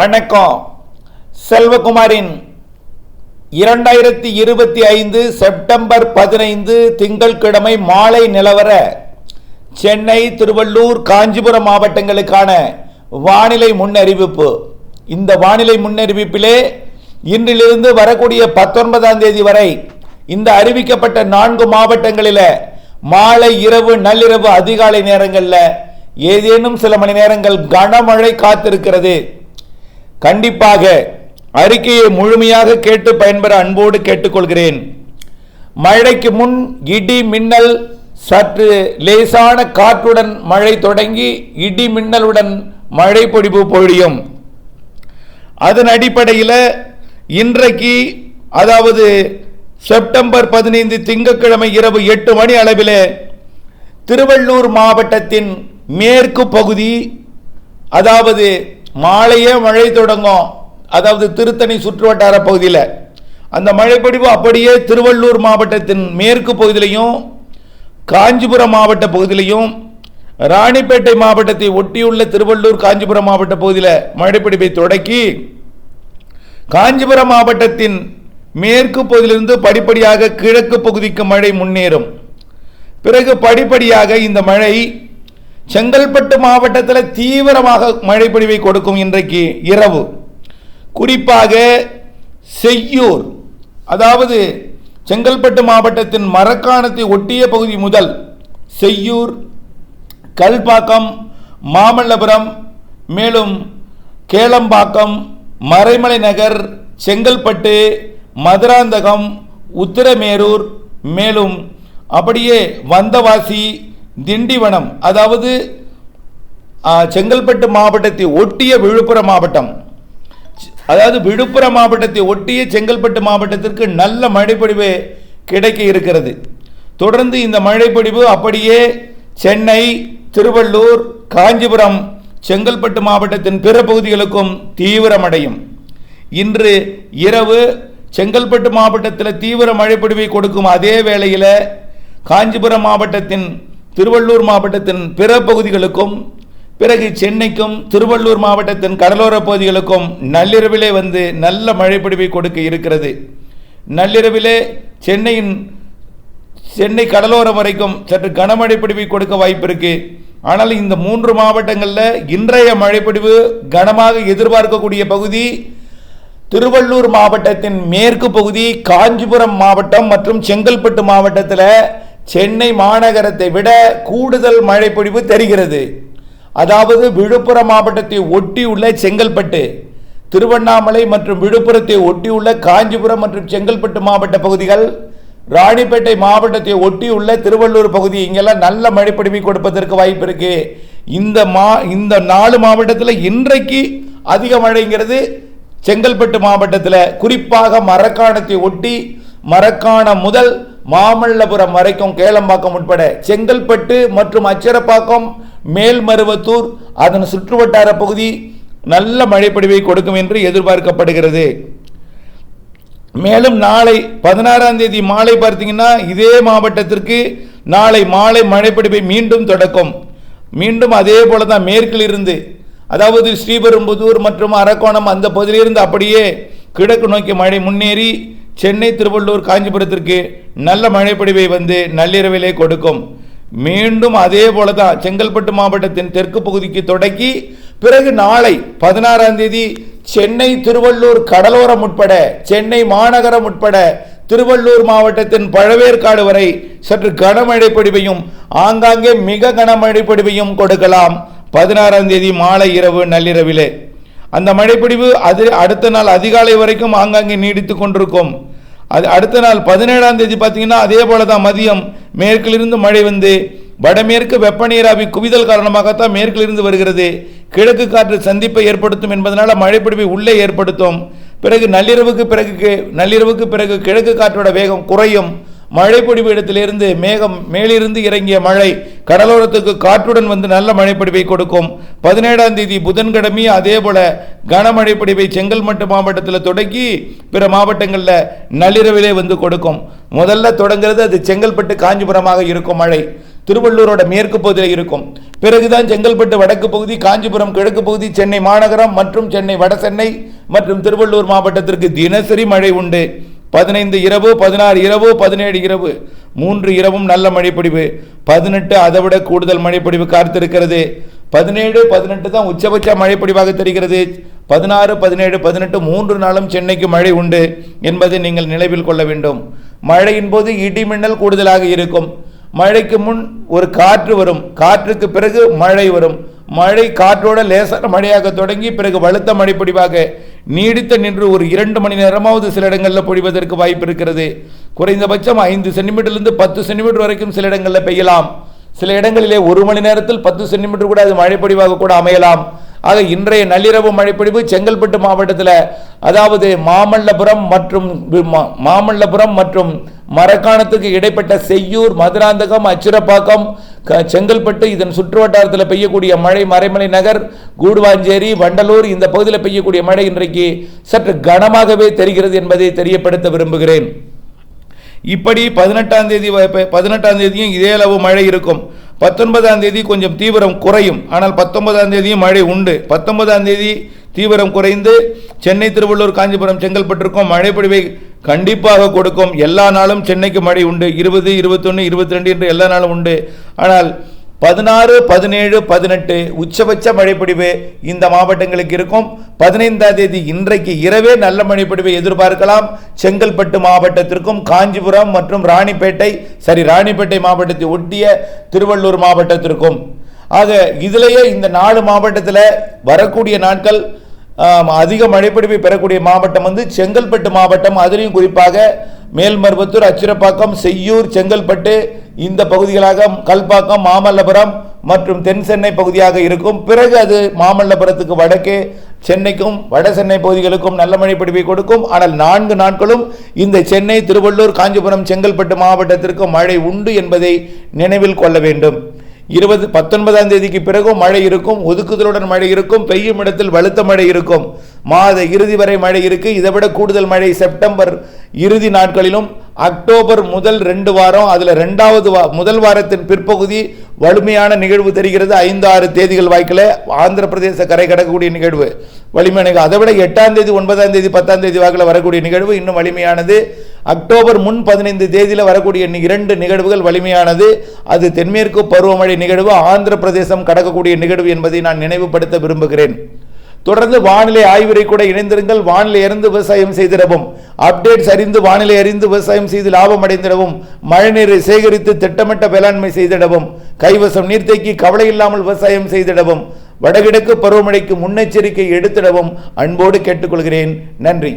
வணக்கம். செல்வகுமாரின் இரண்டாயிரத்தி இருபத்தி ஐந்து செப்டம்பர் பதினைந்து திங்கட்கிழமை மாலை நிலவர சென்னை திருவள்ளூர் காஞ்சிபுரம் மாவட்டங்களுக்கான வானிலை முன்னறிவிப்பு. இந்த வானிலை முன்னறிவிப்பிலே இன்றிலிருந்து வரக்கூடிய பத்தொன்பதாம் தேதி வரை இந்த அறிவிக்கப்பட்ட நான்கு மாவட்டங்களில் மாலை இரவு நள்ளிரவு அதிகாலை நேரங்களில் ஏதேனும் சில மணி நேரங்கள் கனமழை காத்திருக்கிறது. கண்டிப்பாக அறிக்கையை முழுமையாக கேட்டு பயன்பெற அன்போடு கேட்டுக்கொள்கிறேன். மழைக்கு முன் இடி மின்னல் சற்று லேசான காற்றுடன் மழை தொடங்கி இடி மின்னலுடன் மழை பொடிப்பு பொழியும். அதன் அடிப்படையில் இன்றைக்கு அதாவது செப்டம்பர் பதினைந்து திங்கட்கிழமை இரவு எட்டு மணி அளவில் திருவள்ளூர் மாவட்டத்தின் மேற்கு பகுதி அதாவது மாலையே மழை தொடங்கும். அதாவது திருத்தணி சுற்றுவட்டார பகுதியில். அந்த மழைப்பொடிவு அப்படியே திருவள்ளூர் மாவட்டத்தின் மேற்கு பகுதியிலையும் காஞ்சிபுரம் மாவட்ட பகுதியிலையும் ராணிப்பேட்டை மாவட்டத்தை ஒட்டியுள்ள திருவள்ளூர் காஞ்சிபுரம் மாவட்ட பகுதியில் மழைப்பிடிப்பை தொடக்கி காஞ்சிபுரம் மாவட்டத்தின் மேற்கு பகுதியிலிருந்து படிப்படியாக கிழக்கு பகுதிக்கு மழை முன்னேறும். பிறகு படிப்படியாக இந்த மழை செங்கல்பட்டு மாவட்டத்தில் தீவிரமாக மழைப்பொழிவை கொடுக்கும் இன்றைக்கு இரவு. குறிப்பாக செய்யூர் அதாவது செங்கல்பட்டு மாவட்டத்தின் மரக்காணத்தை ஒட்டிய பகுதி முதல் செய்யூர் கல்பாக்கம் மாமல்லபுரம் மேலும் கேளம்பாக்கம் மறைமலை நகர் செங்கல்பட்டு மதுராந்தகம் உத்திரமேரூர் மேலும் அப்படியே வந்தவாசி திண்டிவனம் அதாவது செங்கல்பட்டு மாவட்டத்தை ஒட்டிய விழுப்புரம் மாவட்டம். அதாவது விழுப்புரம் மாவட்டத்தை ஒட்டிய செங்கல்பட்டு மாவட்டத்திற்கு நல்ல மழைப்பொழிவு கிடைக்க இருக்கிறது. தொடர்ந்து இந்த மழைப்பொழிவு அப்படியே சென்னை திருவள்ளூர் காஞ்சிபுரம் செங்கல்பட்டு மாவட்டத்தின் பிற பகுதிகளுக்கும் தீவிரமடையும். இன்று இரவு செங்கல்பட்டு மாவட்டத்தில் தீவிர மழைப்பொழிவை கொடுக்கும் அதே வேளையில் காஞ்சிபுரம் மாவட்டத்தின் திருவள்ளூர் மாவட்டத்தின் பிற பகுதிகளுக்கும் பிறகு சென்னைக்கும் திருவள்ளூர் மாவட்டத்தின் கடலோர பகுதிகளுக்கும் நள்ளிரவிலே வந்து நல்ல மழைப்பிடிவை கொடுக்க இருக்கிறது. நள்ளிரவிலே சென்னையின் சென்னை கடலோரம் வரைக்கும் சற்று கனமழை கொடுக்க வாய்ப்பு இருக்கு. ஆனால் இந்த மூன்று மாவட்டங்களில் இன்றைய மழைப்பிடிவு கனமாக எதிர்பார்க்கக்கூடிய பகுதி திருவள்ளூர் மாவட்டத்தின் மேற்கு பகுதி காஞ்சிபுரம் மாவட்டம் மற்றும் செங்கல்பட்டு மாவட்டத்தில் சென்னை மாநகரத்தை விட கூடுதல் மழைப்பொழிவு தெரிகிறது. அதாவது விழுப்புரம் மாவட்டத்தை ஒட்டியுள்ள செங்கல்பட்டு திருவண்ணாமலை மற்றும் விழுப்புரத்தை ஒட்டியுள்ள காஞ்சிபுரம் மற்றும் செங்கல்பட்டு மாவட்ட பகுதிகள் ராணிப்பேட்டை மாவட்டத்தை ஒட்டியுள்ள திருவள்ளூர் பகுதி இங்கெல்லாம் நல்ல மழைப்பொழிவை கொடுப்பதற்கு வாய்ப்பு இருக்கு. இந்த மா இந்த நாலு மாவட்டத்தில் இன்றைக்கு அதிக மழைங்கிறது செங்கல்பட்டு மாவட்டத்தில். குறிப்பாக மரக்காணத்தை ஒட்டி மரக்காணம் முதல் மாமல்லபுரம் வரைக்கும் கேளம்பாக்கம் உட்பட செங்கல்பட்டு மற்றும் அச்சரப்பாக்கம் மேல்மருவத்தூர் அதன் சுற்றுவட்டார பகுதி நல்ல மழைப்பொழிவை கொடுக்கும் என்று எதிர்பார்க்கப்படுகிறது. மேலும் நாளை பதினாறாம் தேதி மாலை பார்த்தீங்கன்னா இதே மாவட்டத்திற்கு நாளை மாலை மழைப்பிடிப்பை மீண்டும் தொடக்கும். மீண்டும் அதே போல தான் மேற்கில் இருந்து அதாவது ஸ்ரீபெரும்புதூர் மற்றும் அரக்கோணம் அந்த பகுதியிலிருந்து அப்படியே கிழக்கு நோக்கி மழை முன்னேறி சென்னை திருவள்ளூர் காஞ்சிபுரத்திற்கு நல்ல மழைப்பொழிவை வந்து நள்ளிரவிலே கொடுக்கும். மீண்டும் அதே போல தான் செங்கல்பட்டு மாவட்டத்தின் தெற்கு பகுதிக்கு தொடக்கி பிறகு நாளை பதினாறாம் தேதி சென்னை திருவள்ளூர் கடலோரம் உட்பட சென்னை மாநகரம் உட்பட திருவள்ளூர் மாவட்டத்தின் பழவேற்காடு வரை சற்று கனமழை பொழிவையும் ஆங்காங்கே மிக கனமழை பொழிவையும் கொடுக்கலாம். பதினாறாம் தேதி மாலை இரவு நள்ளிரவிலே. அந்த மழைப்பிடிவு அது அடுத்த நாள் அதிகாலை வரைக்கும் ஆங்காங்கே நீடித்து கொண்டிருக்கும். அது அடுத்த நாள் பதினேழாம் தேதி பார்த்தீங்கன்னா அதே போல தான் மதியம். மேற்கிலிருந்து மழை வந்து. வடமேற்கு வெப்பநீராவி குவிதல் காரணமாகத்தான் மேற்கிலிருந்து வருகிறது. கிழக்கு காற்று சந்திப்பை ஏற்படுத்தும் என்பதனால் மழைப்பிடிவை உள்ளே ஏற்படுத்தும். பிறகு நள்ளிரவுக்கு பிறகு நள்ளிரவுக்கு பிறகு கிழக்கு காற்றோட வேகம் குறையும். மழைப்பொடிவு இடத்திலிருந்து மேகம் மேலிருந்து இறங்கிய மழை கடலோரத்துக்கு காற்றுடன் வந்து நல்ல மழைப்பொடிவை கொடுக்கும். பதினேழாம் தேதி புதன்கிழமை அதே போல கனமழைப்பொடிவை செங்கல்மட்டு செங்கல்பட்டு மாவட்டத்தில் தொடங்கி பிற மாவட்டங்களில் நள்ளிரவிலே வந்து கொடுக்கும். முதல்ல தொடங்குறது அது செங்கல்பட்டு காஞ்சிபுரமாக இருக்கும் மழை. திருவள்ளூரோட மேற்கு பகுதியில் இருக்கும். பிறகுதான் செங்கல்பட்டு வடக்கு பகுதி காஞ்சிபுரம் கிழக்கு பகுதி சென்னை மாநகரம் மற்றும் சென்னை வட சென்னை மற்றும் திருவள்ளூர் மாவட்டத்திற்கு தினசரி மழை உண்டு. பதினைந்து இரவு பதினாறு இரவு பதினேழு இரவு. மூன்று இரவும் நல்ல மழைப்பொடிவு பதினெட்டு அதை விட கூடுதல் மழைப்பொடிவு காத்திருக்கிறது. பதினேழு பதினெட்டு தான் உச்சபட்ச மழைப்பொடிவாக தெரிகிறது. பதினாறு பதினேழு பதினெட்டு மூன்று நாளும் சென்னைக்கு மழை உண்டு என்பதை நீங்கள் நினைவில் கொள்ள வேண்டும். மழையின் போது இடி மின்னல் கூடுதலாக இருக்கும். மழைக்கு முன் ஒரு காற்று வரும். காற்றுக்கு பிறகு மழை வரும். மழை காற்றோட லேசான மழையாக தொடங்கி பிறகு வலுத்த மழைப்பொடிவாக நீடித்த நின்று ஒரு இரண்டு மணி நேரமாவது சில இடங்களில் பொழிவதற்கு வாய்ப்பு இருக்கிறது. குறைந்தபட்சம் ஐந்து சென்டிமீட்டர்லேருந்து பத்து சென்டிமீட்டர் வரைக்கும் சில இடங்களில் பெய்யலாம். சில இடங்களிலே ஒரு மணி நேரத்தில் பத்து சென்டிமீட்டர் கூட அது மழைப்பொழிவாக கூட அமையலாம். ஆக இன்றைய நள்ளிரவு மழைப்பொழிவு செங்கல்பட்டு மாவட்டத்தில் அதாவது மாமல்லபுரம் மற்றும் மாமல்லபுரம் மற்றும் மரக்காணத்துக்கு இடைப்பட்ட செய்யூர் மதுராந்தகம் அச்சிரப்பாக்கம் க- செங்கல்பட்டு இதன் சுற்றுவட்டாரத்தில் பெய்யக்கூடிய மழை மறைமலை நகர் கூடுவாஞ்சேரி வண்டலூர் இந்த பகுதியில் பெய்யக்கூடிய மழை இன்றைக்கு சற்று கனமாகவே தெரிகிறது என்பதை தெரியப்படுத்த விரும்புகிறேன். இப்படி பதினெட்டாம் தேதி பதினெட்டாம் தேதியும் இதே அளவு மழை இருக்கும். பத்தொன்பதாம் தேதி கொஞ்சம் தீவிரம் குறையும். ஆனால் பத்தொன்பதாம் தேதியும் மழை உண்டு. பத்தொன்பதாம் தேதி தீவிரம் குறைந்து சென்னை திருவள்ளூர் காஞ்சிபுரம் செங்கல்பட்டிருக்கும் மழை கண்டிப்பாக கொடுக்கும். எல்லா நாளும் சென்னைக்கு மழை உண்டு. இருபது இருபத்தொன்று இருபத்தி ரெண்டு என்று எல்லா நாளும் உண்டு. ஆனால் பதினாறு பதினேழு பதினெட்டு உச்சபட்ச மழைப்பொழிவு இந்த மாவட்டங்களுக்கு இருக்கும். பதினைந்தாம் தேதி இன்றைக்கு இரவே நல்ல மழைப்பொழிவை எதிர்பார்க்கலாம். செங்கல்பட்டு மாவட்டத்திற்கும் காஞ்சிபுரம் மற்றும் ராணிப்பேட்டை சரி ராணிப்பேட்டை மாவட்டத்தை ஒட்டிய திருவள்ளூர் மாவட்டத்திற்கும். ஆக இதிலேயே இந்த நாலு மாவட்டத்தில் வரக்கூடிய நாட்கள் அதிக மழைப்பிடிப்பை பெறக்கூடிய மாவட்டம் வந்து செங்கல்பட்டு மாவட்டம். அதிலையும் குறிப்பாக மேல்மருவத்தூர் அச்சிரப்பாக்கம் செய்யூர் செங்கல்பட்டு இந்த பகுதிகளாக கல்பாக்கம் மாமல்லபுரம் மற்றும் தென் சென்னை பகுதியாக இருக்கும். பிறகு அது மாமல்லபுரத்துக்கு வடக்கே சென்னைக்கும் வட சென்னை பகுதிகளுக்கும் நல்ல மழை பிடிப்பை கொடுக்கும். ஆனால் நான்கு நாட்களும் இந்த சென்னை திருவள்ளூர் காஞ்சிபுரம் செங்கல்பட்டு மாவட்டத்திற்கு மழை உண்டு என்பதை நினைவில் கொள்ள வேண்டும். இருபது பத்தொன்பதாம் தேதிக்கு பிறகும் மழை இருக்கும் ஒதுக்குதலுடன் மழை இருக்கும் பெய்யும் இடத்தில் வலுத்த மழை இருக்கும். மாத இறுதி வரை மழை இருக்கு. இதை விட கூடுதல் மழை செப்டம்பர் இறுதி நாட்களிலும் அக்டோபர் முதல் ரெண்டு வாரம் அதில் ரெண்டாவது வா முதல் வாரத்தின் பிற்பகுதி வலிமையான நிகழ்வு தெரிகிறது. ஐந்து ஆறு தேதிகள் வாய்க்கில். ஆந்திர பிரதேச கரை கடக்கக்கூடிய நிகழ்வு. வலிமையான அதை விட எட்டாம் தேதி ஒன்பதாம் தேதி பத்தாம் தேதி வாக்கில் வரக்கூடிய நிகழ்வு இன்னும் வலிமையானது. அக்டோபர் முன் பதினைந்து தேதியில் வரக்கூடிய இரண்டு நிகழ்வுகள் வலிமையானது. அது தென்மேற்கு பருவமழை நிகழ்வு. ஆந்திர பிரதேசம் கடக்கக்கூடிய நிகழ்வு என்பதை நான் நினைவுபடுத்த விரும்புகிறேன். தொடர்ந்து வானிலை ஆய்வரை கூட இணைந்திருங்கள். வானிலை அறிந்து விவசாயம் செய்திடவும் அப்டேட்ஸ் அறிந்து வானிலை அறிந்து விவசாயம் செய்து லாபம் அடைந்திடவும் மழைநீரை சேகரித்து திட்டமிட்ட வேளாண்மை செய்திடவும் கைவசம் நீர்த்தேக்கி கவலை இல்லாமல் விவசாயம் செய்திடவும் வடகிழக்கு பருவமழைக்கு முன்னெச்சரிக்கை எடுத்திடவும் அன்போடு கேட்டுக்கொள்கிறேன். நன்றி.